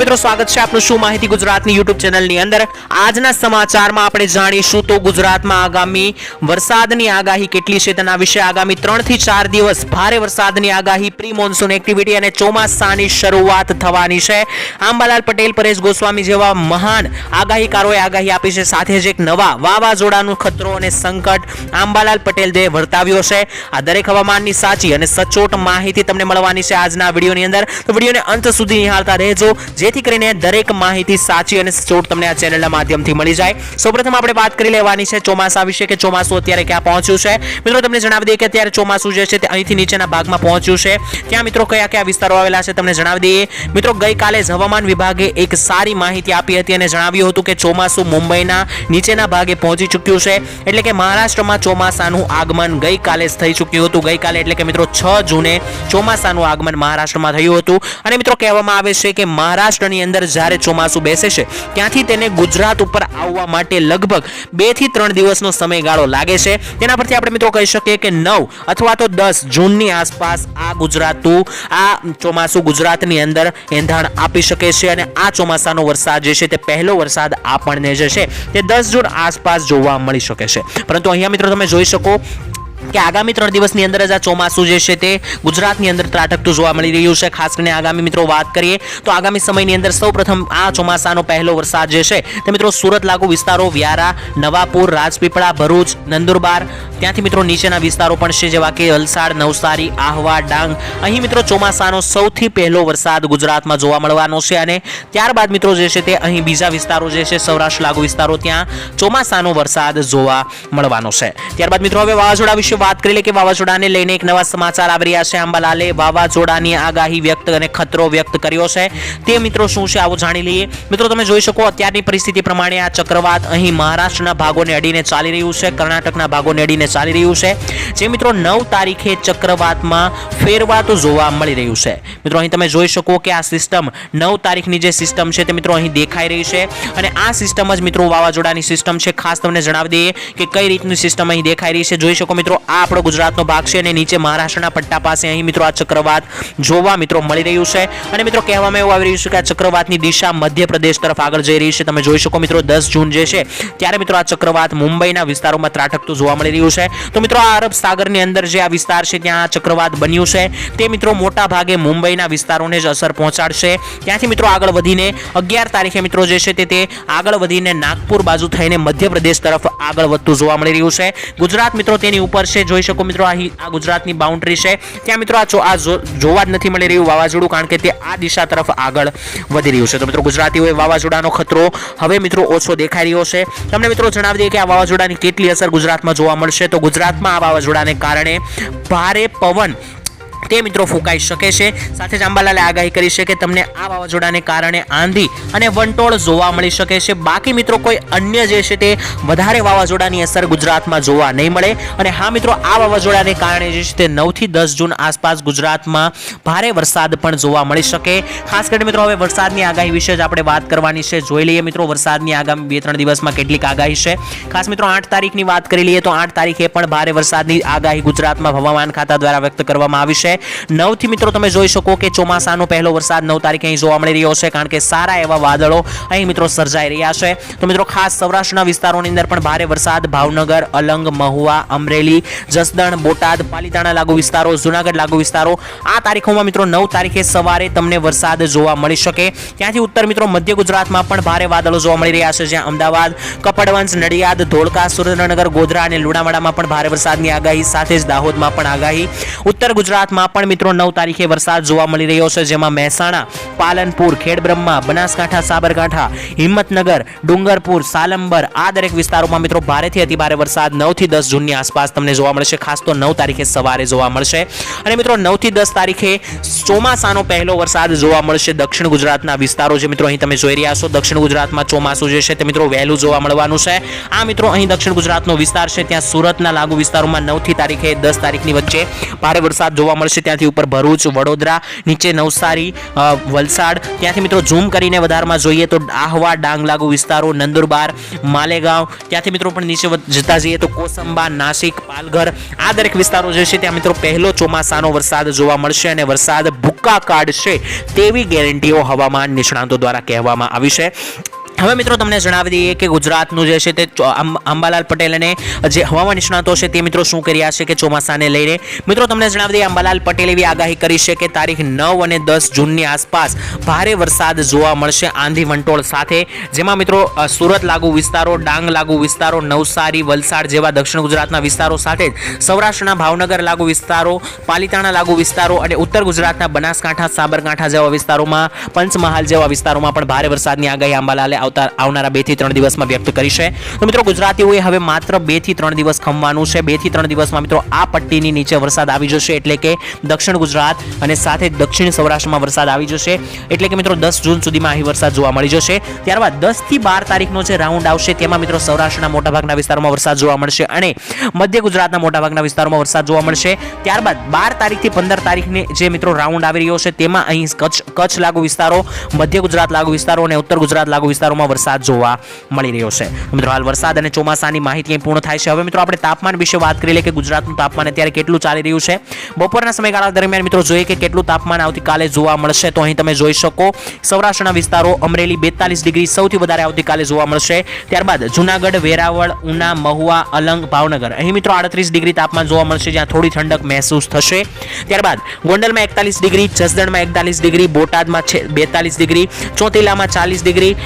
મિત્રો, સ્વાગત છે આપનું શું માહિતી ગુજરાતની યુટ્યુબ ચેનલની અંદર? આજના સમાચારમાં આપણે જાણીશું તો ગુજરાતમાં આગામી વરસાદની આગાહી કેટલી છે તેના વિશે. આગામી ત્રણથી ચાર દિવસ ભારે વરસાદની આગાહી પ્રી મોન્સૂન એક્ટિવિટી અને ચોમાસાની શરૂઆત થવાની છે. આંબાલાલ પટેલ, પરેશ ગોસ્વામી જેવા મહાન આગાહીકારોએ આગાહી આપી છે. સાથે જ એક નવા વાવાઝોડાનું ખતરો અને સંકટ આંબાલાલ પટેલ દે વર્તાવ્યો છે. આ દરેક હવામાનની સાચી અને સચોટ માહિતી તમને મળવાની છે આજના વિડીયોની અંદર. તો વિડીયોને અંત સુધી નિહાળતા રહેજો. જેથી કરીને દરેક માહિતી સાચી અને સચોટ તમને આ ચેનલના માધ્યમથી મળી જાય. સૌપ્રથમ આપણે વાત કરી લેવાની છે ચોમાસા વિશે કે ચોમાસું અત્યારે ક્યાં પહોંચ્યું છે. મિત્રો, તમને જણાવી દઈએ કે અત્યારે ચોમાસું જે છે તે અહીંથી નીચેના ભાગમાં પહોંચ્યું છે. ત્યાં મિત્રો કયા કયા વિસ્તારો આવેલા છે તમને જણાવી દઈએ. મિત્રો, ગઈકાલે જ હવામાન વિભાગે એક સારી માહિતી આપી હતી અને જણાવ્યું હતું કે ચોમાસું મુંબઈના નીચેના ભાગે પહોંચી ચૂક્યું છે. એટલે કે મહારાષ્ટ્રમાં ચોમાસાનું આગમન ગઈકાલે જ થઈ ચૂક્યું હતું. ગઈકાલે એટલે કે મિત્રો છ જૂને ચોમાસાનું આગમન મહારાષ્ટ્રમાં થયું હતું. અને મિત્રો, કહેવામાં આવે છે કે મહારાષ્ટ્રની અંદર જ્યારે ચોમાસું બેસે છે, ત્યાંથી તેને ગુજરાત ઉપર આવવા માટે લગભગ બેથી ત્રણ દિવસનો સમયગાળો લાગે છે. તેના પરથી આપણે મિત્રો કહી શકીએ કે નવ અથવા તો દસ જૂનની આસપાસ આ ગુજરાતું, આ ચોમાસું ગુજરાતની અંદર એંધાણ આપી શકે છે અને આ ચોમાસાનો વરસાદ જે છે તે પહેલો વરસાદ આપણને જે છે તે દસ જૂન આસપાસ જોવા મળી શકે છે. પરંતુ અહીંયા મિત્રો તમે જોઈ શકો કે આગામી ત્રણ દિવસની અંદર જ આ ચોમાસું જે છે તે ગુજરાતની અંદર ત્રાટકતું જોવા મળી રહ્યું છે. ખાસ કરીને આગામી મિત્રો વાત કરીએ તો આગામી સમયની અંદર સૌપ્રથમ આ ચોમાસાનો પહેલો વરસાદ જે છે તે મિત્રો સુરત લાગુ વિસ્તારો વ્યારા, નવાપુર, રાજપીપળા, ભરૂચ, નંદુરબાર, ત્યાંથી મિત્રો નીચેના વિસ્તારો પણ છે જેવા કે વલસાડ નવસારી, આહવા, ડાંગ. અહીં મિત્રો ચોમાસાનો સૌથી પહેલો વરસાદ ગુજરાતમાં જોવા મળવાનો છે અને ત્યારબાદ મિત્રો જે છે તે અહીં બીજા વિસ્તારો જે છે સૌરાષ્ટ્ર લાગુ વિસ્તારો ત્યાં ચોમાસાનો વરસાદ જોવા મળવાનો છે. ત્યારબાદ મિત્રો હવે વાવાઝોડા વિશે વાત કરી લે કે વાવાઝોડાને લઈને એક નવા સમાચાર આવી રહ્યા છે. આંબાલાલે વાવાઝોડાની આગાહી વ્યક્ત અને ખતરો વ્યક્ત કર્યો છે. તે મિત્રો શું છે આવો જાણી લઈએ. મિત્રો, તમે જોઈ શકો અત્યારની પરિસ્થિતિ પ્રમાણે આ ચક્રવાત અહીં મહારાષ્ટ્રના ભાગોને અડીને ચાલી રહ્યું છે. કર્ણાટકના ભાગોને અડીને ચાલી રહ્યું છે. જે મિત્રો નવ તારીખે ચક્રવાતમાં ફેરવાતું જોવા મળી રહ્યું છે. મિત્રો, અહીં તમે જોઈ શકો કે આ સિસ્ટમ નવ તારીખની જે સિસ્ટમ છે તે મિત્રો અહીં દેખાઈ રહી છે. અને આ સિસ્ટમ જ મિત્રો વાવાઝોડાની સિસ્ટમ છે. ખાસ તમને જણાવી દઈએ કે કઈ રીતની સિસ્ટમ અહીં દેખાઈ રહી છે. જોઈ શકો મિત્રો આ આપણો ગુજરાતનો ભાગ છે અને નીચે મહારાષ્ટ્રના પટ્ટા પાસે અહીં મિત્રો આ ચક્રવાત જોવા મિત્રો મળી રહ્યું છે. અને મિત્રો કહેવામાં એવું આવી રહ્યું છે કે આ ચક્રવાતની દિશા મધ્યપ્રદેશ તરફ આગળ જઈ રહી છે. તમે જોઈ શકો મિત્રો દસ જૂન જે છે, ત્યારે મિત્રો આ ચક્રવાત મુંબઈના વિસ્તારોમાં ત્રાટકતું જોવા મળી રહ્યું છે. તો મિત્રો આ અરબ સાગરની અંદર જે આ વિસ્તાર છે, ત્યાં આ ચક્રવાત બન્યું છે. તે મિત્રો મોટા ભાગે મુંબઈના વિસ્તારોને જ અસર પહોંચાડશે. ત્યાંથી મિત્રો આગળ વધીને અગિયાર તારીખે મિત્રો જે છે, તે આગળ વધીને નાગપુર બાજુ થઈને મધ્યપ્રદેશ તરફ આગળ વધતું જોવા મળી રહ્યું છે. ગુજરાત મિત્રો તેની ઉપર છે જોઈ શકો મિત્રો. આ ગુજરાતની બાઉન્ડ્રી છે. ત્યાં મિત્રો આ જોવા જ નથી મળી રહ્યું વાવાઝોડું કારણ કે તે આ દિશા તરફ આગળ વધી રહ્યું છે. તો મિત્રો ગુજરાતીઓએ વાવાઝોડાનો ખતરો હવે મિત્રો ઓછો દેખાઈ રહ્યો છે. તમને મિત્રો જણાવી દઈએ કે આ વાવાઝોડાની કેટલી અસર ગુજરાતમાં જોવા મળશે. તો ગુજરાતમાં આ વાવાઝોડાને કારણે ભારે પવન તે મિત્રો ફૂંકાઈ શકે છે. સાથે જ અંબાલાલે આગાહી કરી છે કે તમને આ વાવાઝોડાને કારણે આંધી અને વંટોળ જોવા મળી શકે છે. બાકી મિત્રો કોઈ અન્ય જે છે તે વધારે વાવાઝોડાની અસર ગુજરાતમાં જોવા નહીં મળે. અને હા મિત્રો, આ વાવાઝોડાને કારણે જે છે તે નવથી દસ જૂન આસપાસ ગુજરાતમાં ભારે વરસાદ પણ જોવા મળી શકે. ખાસ કરીને મિત્રો, હવે વરસાદની આગાહી વિશે જ આપણે વાત કરવાની છે. જોઈ લઈએ મિત્રો, વરસાદની આગામી બે ત્રણ દિવસમાં કેટલીક આગાહી છે. ખાસ મિત્રો, આઠ તારીખની વાત કરી લઈએ તો આઠ તારીખે પણ ભારે વરસાદની આગાહી ગુજરાતમાં હવામાન ખાતા દ્વારા વ્યક્ત કરવામાં આવી છે. નવથી મિત્રો તમે જોઈ શકો કે ચોમાસાનો પહેલો વરસાદ નવ તારીખે અહીં જોવા મળી રહ્યો છે, કારણ કે સારા એવા વાદળો અહીં મિત્રો સર્જાઈ રહ્યા છે. તો મિત્રો ખાસ સૌરાષ્ટ્રના વિસ્તારોની અંદર પણ ભારે વરસાદ, ભાવનગર, અલંગ, મહુવા, અમરેલી, જસદણ, બોટાદ, પાલીતાણા લાગુ વિસ્તારો, જુનાગઢ લાગુ વિસ્તારો. આ તારીખોમાં મિત્રો નવ તારીખે સવારે તમને વરસાદ જોવા મળી શકે. ત્યાંથી ઉત્તર મિત્રો મધ્ય ગુજરાતમાં પણ ભારે વાદળો જોવા મળી રહ્યા છે, જ્યાં અમદાવાદ કપડવંશ નડિયાદ, ધોળકા, સુરેન્દ્રનગર, ગોધરા અને લુણાવાડામાં પણ ભારે વરસાદની આગાહી, સાથે જ દાહોદમાં પણ આગાહી. ઉત્તર ગુજરાતમાં પણ મિત્રો નવ તારીખે વરસાદ જોવા મળી રહ્યો છે, જેમાં મહેસાણા, પાલનપુર, ખેડબ્રહ્મા, બનાસકાંઠા, સાબરકાંઠા, હિંમતનગર, ડુંગરપુર, સાલંબર આ દરેક વિસ્તારોમાં મિત્રો ભારેથી અતિભારે વરસાદ નવથી દસ જૂનની આસપાસ તમને જોવા મળશે, ખાસ તો નવ તારીખે સવારે જોવા મળશે. અને મિત્રો નવથી દસ તારીખે ચોમાસાનો પહેલો વરસાદ જોવા મળશે દક્ષિણ ગુજરાતના વિસ્તારો જે મિત્રો અહીં તમે જોઈ રહ્યા છો. દક્ષિણ ગુજરાતમાં ચોમાસું જે છે તે મિત્રો વહેલું જોવા મળવાનું છે. આ મિત્રો અહીં દક્ષિણ ગુજરાતનો વિસ્તાર છે, ત્યાં સુરતના લાગુ વિસ્તારોમાં નવથી તારીખે દસ તારીખની વચ્ચે ભારે વરસાદ જોવા મળશે. મળશે ત્યાંથી ઉપર ભરૂચ, વડોદરા, નીચે નવસારી વલસાડ. ત્યાંથી મિત્રો ઝૂમ કરીને વધારમાં જોઈએ તો આહવા ડાંગ લાગુ વિસ્તારો, નંદુરબાર, માલેગાંવ. ત્યાંથી મિત્રો પણ નીચે જતા જઈએ તો કોસંબા, નાસિક, પાલઘર. આ દરેક વિસ્તારો જે છે ત્યાં મિત્રો પહેલો ચોમાસાનો વરસાદ જોવા મળશે અને વરસાદ ભૂક્કા કાઢશે તેવી ગેરંટીઓ હવામાન નિષ્ણાંતો દ્વારા કહેવામાં આવી છે. હવે મિત્રો તમને જણાવી દઈએ કે ગુજરાતનું જે છે તે અંબાલાલ પટેલ અને જે હવામાન નિષ્ણાતો છે તે મિત્રો શું કર્યા છે કે ચોમાસાને લઈને. મિત્રો તમને જણાવી દઈએ અંબાલાલ પટેલ એવી આગાહી કરી છે કે તારીખ નવ અને દસ જૂનની આસપાસ ભારે વરસાદ જોવા મળશે આંધી વંટોળ સાથે. જેમાં મિત્રો સુરત લાગુ વિસ્તારો, ડાંગ લાગુ વિસ્તારો, નવસારી, વલસાડ જેવા દક્ષિણ ગુજરાતના વિસ્તારો સાથે જ સૌરાષ્ટ્રના ભાવનગર લાગુ વિસ્તારો, પાલિતાણા લાગુ વિસ્તારો અને ઉત્તર ગુજરાતના બનાસકાંઠા, સાબરકાંઠા જેવા વિસ્તારોમાં, પંચમહાલ જેવા વિસ્તારોમાં પણ ભારે વરસાદની આગાહી અંબાલાલે આવતા આવનારા બેથી ત્રણ દિવસમાં વ્યક્ત કરીશે તો મિત્રો, ગુજરાતીઓએ હવે માત્ર બેથી ત્રણ દિવસ ખમવાનું છે. બેથી ત્રણ દિવસમાં મિત્રો, આ પટ્ટીની નીચે વરસાદ આવી જશે એટલે કે દક્ષિણ ગુજરાત અને સાથે દક્ષિણ સૌરાષ્ટ્રમાં વરસાદ આવી જશે. એટલે કે મિત્રો, દસ જૂન સુધીમાં અહીં વરસાદ જોવા મળી જશે. ત્યારબાદ દસથી બાર તારીખનો જે રાઉન્ડ આવશે, તેમાં મિત્રો, સૌરાષ્ટ્રના મોટાભાગના વિસ્તારોમાં વરસાદ જોવા મળશે અને મધ્ય ગુજરાતના મોટાભાગના વિસ્તારોમાં વરસાદ જોવા મળશે. ત્યારબાદ બાર તારીખથી પંદર તારીખને જે મિત્રો રાઉન્ડ આવી રહ્યો છે, તેમાં અહીં કચ્છ કચ્છ લાગુ વિસ્તારો, મધ્ય ગુજરાત લાગુ વિસ્તારો અને ઉત્તર ગુજરાત લાગુ વિસ્તારોમાં વરસાદ જોવા મળી રહ્યો છે. મિત્રો, હાલ વરસાદ અને ચોમાસાની માહિતી પૂર્ણ થાય છે. હવે મિત્રો, આપણે તાપમાન વિશે વાત કરી લઈએ કે ગુજરાતનું તાપમાન અત્યારે કેટલું ચાલી રહ્યું છે. બપોરના સમયગાળા દરમિયાન મિત્રો, જોઈએ કે કેટલું તાપમાન આવતીકાલે જોવા મળશે તો અહીં તમે જોઈ શકો સૌરાષ્ટ્રના વિસ્તારો અમરેલી બેતાલીસ ડિગ્રી સૌથી વધારે આવતીકાલે જોવા મળશે. ત્યારબાદ જુનાગઢ, વેરાવળ, ઉના, મહુવા, અલંગ, ભાવનગર. અહીં મિત્રો, આડત્રીસ ડિગ્રી તાપમાન જોવા મળશે, જ્યાં થોડી ઠંડક મહેસૂસ થશે. ત્યારબાદ ગોંડલમાં એકતાલીસ ડિગ્રી, જસદણમાં એકતાલીસ ડિગ્રી, બોટાદમાં બેતાલીસ ડિગ્રી, ચોટીલામાં ચાલીસ ડિગ્રી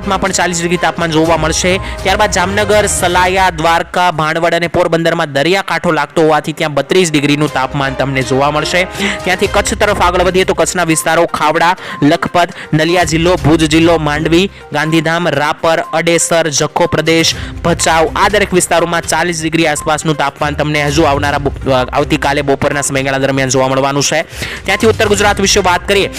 રાજકોટમાં પણ ચાલીસ ડિગ્રી તાપમાન જોવા મળશે. ત્યારબાદ જામનગર, સલાયા, દ્વારકા, ભાણવડ અને પોરબંદરમાં દરિયાકાંઠો લાગતો હોવાથી ત્યાં બત્રીસ ડિગ્રીનું તાપમાન તમને જોવા મળશે. ત્યાંથી કચ્છ તરફ આગળ વધીએ તો કચ્છના વિસ્તારો ખાવડા, લખપત, નલિયા જિલ્લો, ભુજ જિલ્લો, માંડવી, ગાંધીધામ, રાપર, અડેસર, જખો પ્રદેશ, ભચાઉ આ દરેક વિસ્તારોમાં ચાલીસ ડિગ્રી આસપાસનું તાપમાન તમને હજુ આવનારા આવતીકાલે બપોરના સમયગાળા દરમિયાન જોવા મળવાનું છે. ત્યાંથી ઉત્તર ગુજરાત વિશે વાત કરીએ.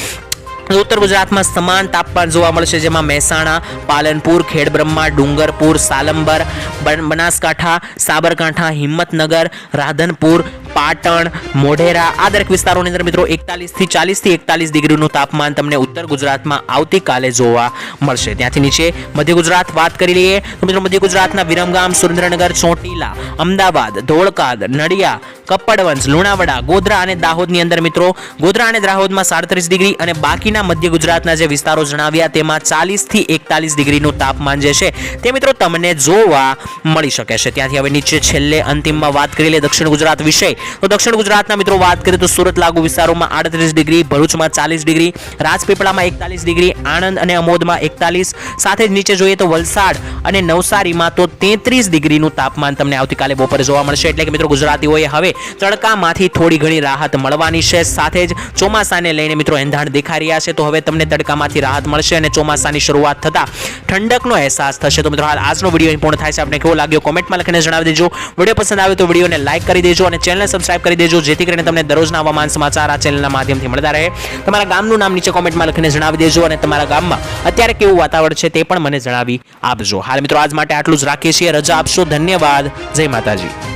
ઉત્તર ગુજરાતમાં સમાન તાપમાન જોવા મળશે, જેમાં મહેસાણા, પાલનપુર, ખેડબ્રહ્મા, ડુંગરપુર, સાલંબર, બન- બનાસકાંઠા, સાબરકાંઠા, હિંમતનગર, રાધનપુર, પાટણ, મોઢેરા આ દરેક વિસ્તારોની અંદર મિત્રો એકતાલીસથી ચાલીસથી એકતાલીસ ડિગ્રીનું તાપમાન તમને ઉત્તર ગુજરાતમાં આવતીકાલે જોવા મળશે. ત્યાંથી નીચે મધ્ય ગુજરાત વાત કરી લઈએ તો મિત્રો મધ્ય ગુજરાતના વિરમગામ, સુરેન્દ્રનગર, ચોટીલા, અમદાવાદ, ધોળકાદ નડિયા કપ્પડવંશ લુણાવાડા, ગોધરા અને દાહોદની અંદર મિત્રો. ગોધરા અને દાહોદમાં સાડત્રીસ ડિગ્રી અને બાકીના મધ્ય ગુજરાતના જે વિસ્તારો જણાવ્યા, તેમાં ચાલીસથી એકતાલીસ ડિગ્રીનું તાપમાન જે છે, તે મિત્રો તમને જોવા મળી શકે છે. ત્યાંથી હવે નીચે છેલ્લે અંતિમમાં વાત કરી લે દક્ષિણ ગુજરાત વિશે. તો દક્ષિણ ગુજરાતના મિત્રો વાત કરીએ તો સુરત લાગુ વિસ્તારોમાં આડત્રીસ ડિગ્રી, ભરૂચમાં ચાલીસ ડિગ્રી, રાજપીપળામાં એકતાલીસ ડિગ્રી, આણંદ અને અમોદમાં એકતાલીસ. સાથે જ નીચે જોઈએ તો વલસાડ અને નવસારીમાં તો તેત્રીસ ડિગ્રીનું તાપમાન તમને આવતીકાલે બપોરે જોવા મળશે. એટલે કે મિત્રો ગુજરાતીઓએ હવે તડકામાંથી થોડી ઘણી રાહત મળવાની છે. સાથે જ ચોમાસાને લઈને મિત્રો એંધાણ દેખાઈ રહ્યા છે. તો હવે તમને તડકામાંથી રાહત મળશે અને ચોમાસાની શરૂઆત થતાં ઠંડકનો અહેસાસ થશે. તો મિત્રો, હાલ આજનો વીડિયો અહીં પૂર્ણ થાય છે. આપણે કેવો લાગ્યો કોમેન્ટમાં લખીને જણાવી દેજો. વીડિયો પસંદ આવે તો વિડીયોને લાઇક કરી દેજો અને ચેનલને સબસ્ક્રાઇબ કરી દેજો, જેથી કરીને તમને દરરોજના હવામાન સમાચાર આ ચેનલના માધ્યમથી મળતા રહે. તમારા ગામનું નામ નીચે કોમેન્ટમાં લખીને જણાવી દેજો અને તમારા ગામમાં અત્યારે કેવું વાતાવરણ છે તે પણ મને જણાવી આપજો. હાલ મિત્રો, આજ માટે આટલું જ રાખીએ છીએ. રજા આપશો. ધન્યવાદ. જય માતાજી.